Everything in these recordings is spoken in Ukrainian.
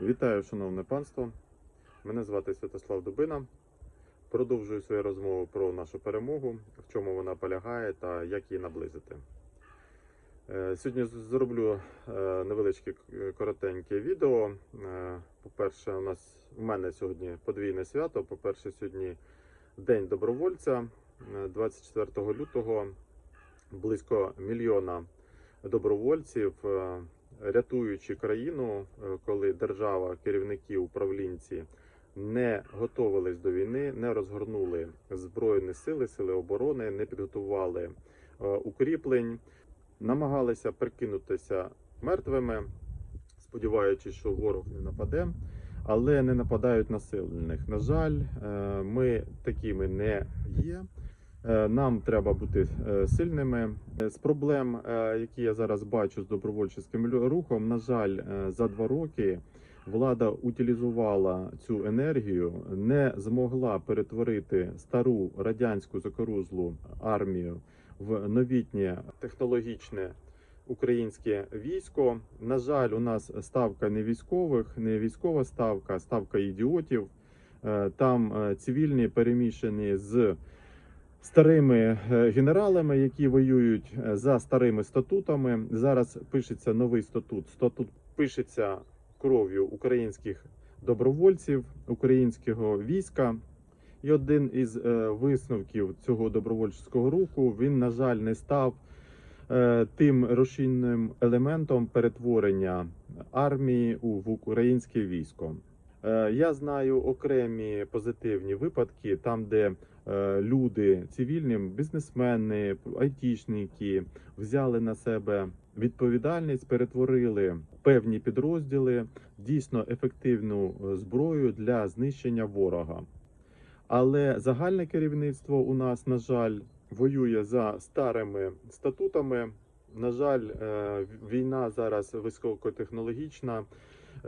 Вітаю, шановне панство. Мене звати Святослав Дубина. Продовжую свою розмову про нашу перемогу, в чому вона полягає та як її наблизити. Е, Сьогодні зроблю е, невеличке коротеньке відео. Е, По-перше, у нас у мене сьогодні подвійне свято. По-перше, сьогодні День добровольця. Е, 24 лютого близько мільйона добровольців, рятуючи країну, е, коли держава, керівники, управлінці не готувались до війни, не розгорнули збройні сили, сили оборони, не підготували е, укріплень, намагалися прикинутися мертвими, сподіваючись, що ворог не нападе. Але не нападають на сильних. На жаль, е, ми такими не є. Е, Нам треба бути е, сильними. Е, З проблем, які я зараз бачу з добровольчим рухом, на жаль, за два роки влада утилізувала цю енергію, не змогла перетворити стару радянську закорузлу армію в новітнє технологічне українське військо. На жаль, у нас ставка не військових, не військова ставка, ставка ідіотів. Там цивільні перемішані з старими е, генералами, які воюють е, за старими статутами. Зараз пишеться новий статут. Статут пишеться кров'ю українських добровольців, українського війська. І один із е, висновків цього добровольчого руху він, на жаль, не став тим рушійним елементом перетворення армії в українське військо. Е, Я знаю окремі позитивні випадки, там, де е, люди цивільні, бізнесмени, айтішники взяли на себе відповідальність, перетворили певні підрозділи дійсно ефективну е, зброю для знищення ворога. Але загальне керівництво у нас, на жаль, воює за старими статутами. На жаль, війна зараз високотехнологічна.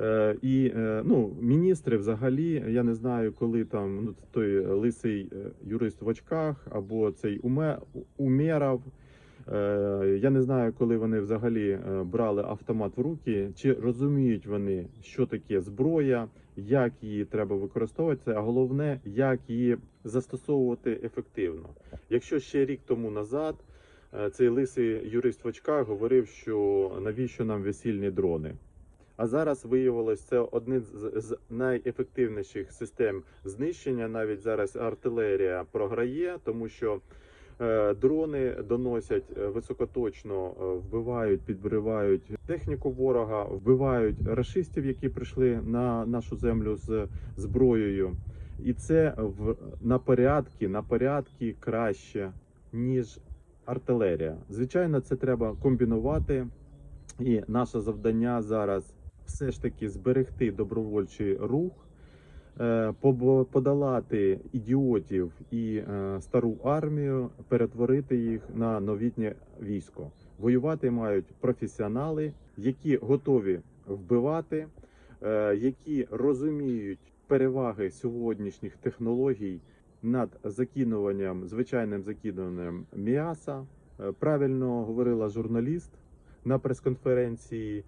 Е, І е, ну, міністри взагалі, я не знаю, коли там ну, той лисий е, юрист в очках або цей уме, Умєров. Е, Я не знаю, коли вони взагалі брали автомат в руки, чи розуміють вони, що таке зброя, як її треба використовувати, а головне, як її застосовувати ефективно. Якщо ще рік тому назад цей лисий юрист в очках говорив, що навіщо нам весільні дрони. А зараз виявилось це один з, найефективніших систем знищення. Навіть зараз артилерія програє, тому що е, дрони доносять е, високоточно, е, вбивають, підбивають техніку ворога, вбивають рашистів, які прийшли на нашу землю з зброєю. І це в на порядки, на порядки краще, ніж артилерія. Звичайно, це треба комбінувати. І наше завдання зараз все ж таки зберегти добровольчий рух, е, подолати ідіотів і е, стару армію, перетворити їх на новітнє військо. Воювати мають професіонали, які готові вбивати, е, які розуміють переваги сьогоднішніх технологій над закинуванням, звичайним закидуванням м'яса. Правильно говорила журналіст на прес-конференції,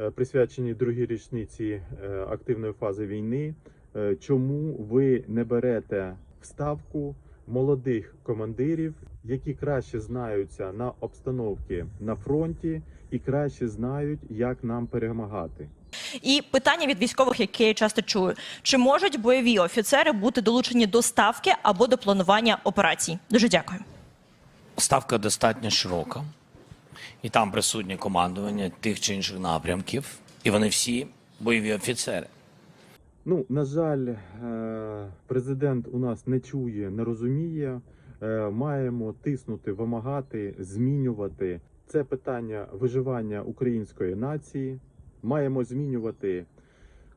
е, присвяченій другій річниці е, активної фази війни. Е, Чому ви не берете в ставку молодих командирів, які краще знаються на обстановці на фронті і краще знають, як нам перемагати? І питання від військових, яке я часто чую: чи можуть бойові офіцери бути долучені до ставки або до планування операцій? Дуже дякую. Ставка достатньо широка, і там присутнє командування тих чи інших напрямків, і вони всі бойові офіцери. Ну, на жаль, е, президент у нас не чує, не розуміє. Е, Маємо тиснути, вимагати, змінювати. Це питання виживання української нації. Маємо змінювати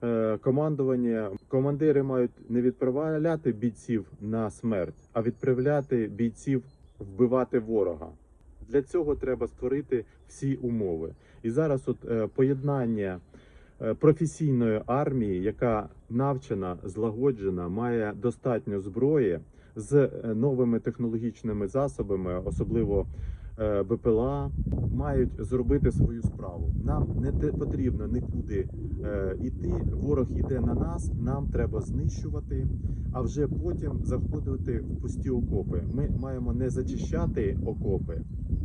е, командування. Командири мають не відправляти бійців на смерть, а відправляти бійців вбивати ворога. Для цього треба створити всі умови. І зараз, от е, поєднання е, професійної армії, яка навчена, злагоджена, має достатньо зброї з е, новими технологічними засобами, особливо БПЛА мають зробити свою справу. Нам не потрібно нікуди іти. Ворог іде на нас, нам треба знищувати, а вже потім заходити в пусті окопи. Ми маємо не зачищати окопи,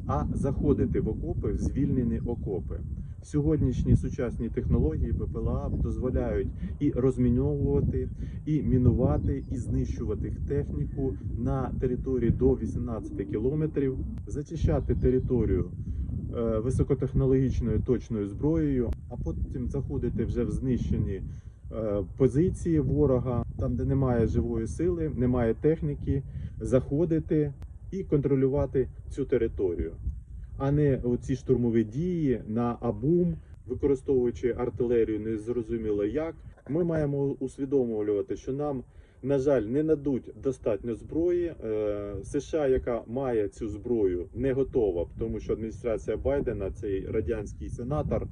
а заходити в окопи, в звільнені окопи. Сьогоднішні сучасні технології БПЛА дозволяють і розміновувати, і мінувати, і знищувати техніку на території до 18 кілометрів, зачищати територію е, високотехнологічною точною зброєю, а потім заходити вже в знищені е, позиції ворога, там, де немає живої сили, немає техніки, заходити і контролювати цю територію, а не оці штурмові дії на абум, використовуючи артилерію незрозуміло як. Ми маємо усвідомлювати, що нам, на жаль, не надуть достатньо зброї. Е, США, яка має цю зброю, не готова, тому що адміністрація Байдена, цей радянський сенатор,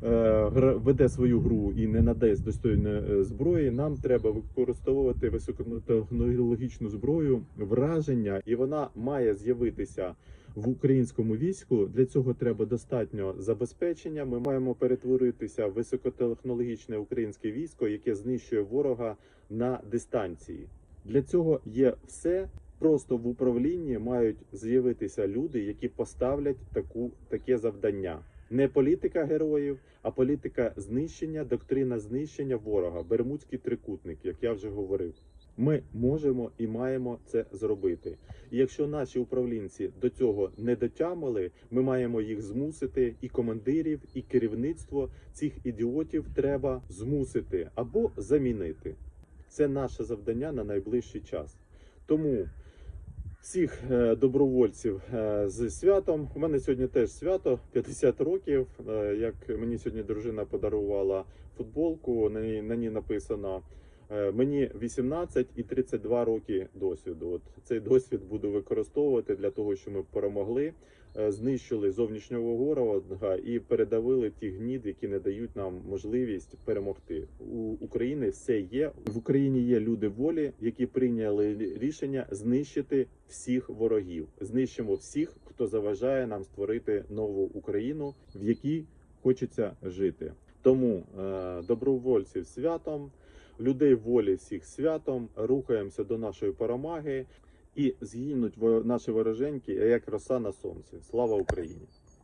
веде свою гру і не надасть достойної е, зброї. Нам треба використовувати високотехнологічну зброю, враження, і вона має з'явитися в українському війську. Для цього треба достатньо забезпечення. Ми маємо перетворитися в високотехнологічне українське військо, яке знищує ворога на дистанції. Для цього є все. Просто в управлінні мають з'явитися люди, які поставлять таку таке завдання. Не політика героїв, а політика знищення, доктрина знищення ворога, Бермудський трикутник, як я вже говорив. Ми можемо і маємо це зробити. І якщо наші управлінці до цього не дотямили, ми маємо їх змусити, і командирів, і керівництво цих ідіотів треба змусити або замінити. Це наше завдання на найближчий час. Тому всіх е, добровольців е, з святом. У мене сьогодні теж свято 50 років. Е, Як мені сьогодні дружина подарувала футболку, на ній, на ній написано. Мені 18 і 32 роки досвіду. От цей досвід буду використовувати для того, щоб ми перемогли, знищили зовнішнього ворога і передавили ті гнід, які не дають нам можливість перемогти. У України все є. В Україні є люди волі, які прийняли рішення знищити всіх ворогів. Знищимо всіх, хто заважає нам створити нову Україну, в якій хочеться жити. Тому е, добровольців святом, людей волі всіх святом, рухаємося до нашої перемоги і згинуть наші вороженьки як роса на сонці. Слава Україні!